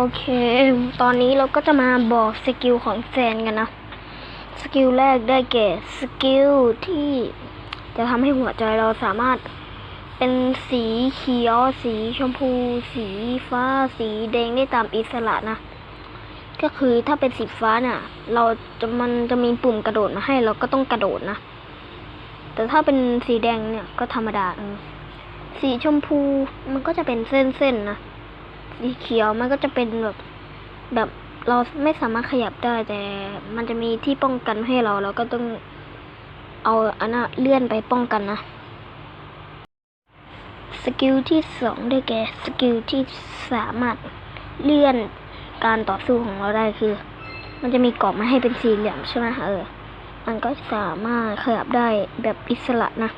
โอเค ตอนนี้เราก็จะมาบอกสกิลของแซนกันนะ สกิลแรกได้แก่สกิลที่จะทำให้หัวใจเราสามารถเป็นสีเขียว สีชมพู สีฟ้า สีแดงได้ตามอิสระนะ ก็คือถ้าเป็นสีฟ้าเนี่ย เราจะมันจะมีปุ่มกระโดดมาให้เราก็ต้องกระโดดนะ แต่ถ้าเป็นสีแดงเนี่ยก็ธรรมดา สีชมพูมันก็จะเป็นเส้นๆนะ สีเขียวมันก็จะเป็นแบบแบบเราไม่สามารถขยับได้แต่มันจะมีที่ป้องกันให้เราเราก็ต้องเอาอันน่ะเลื่อนไปป้องกันนะ สกิลที่สองได้แก่สกิลที่สามารถเลื่อนการต่อสู้ของเราได้คือ มันจะมีกรอบมาให้เป็นสี่เหลี่ยมใช่ไหมเออ มันก็สามารถขยับได้แบบอิสระนะ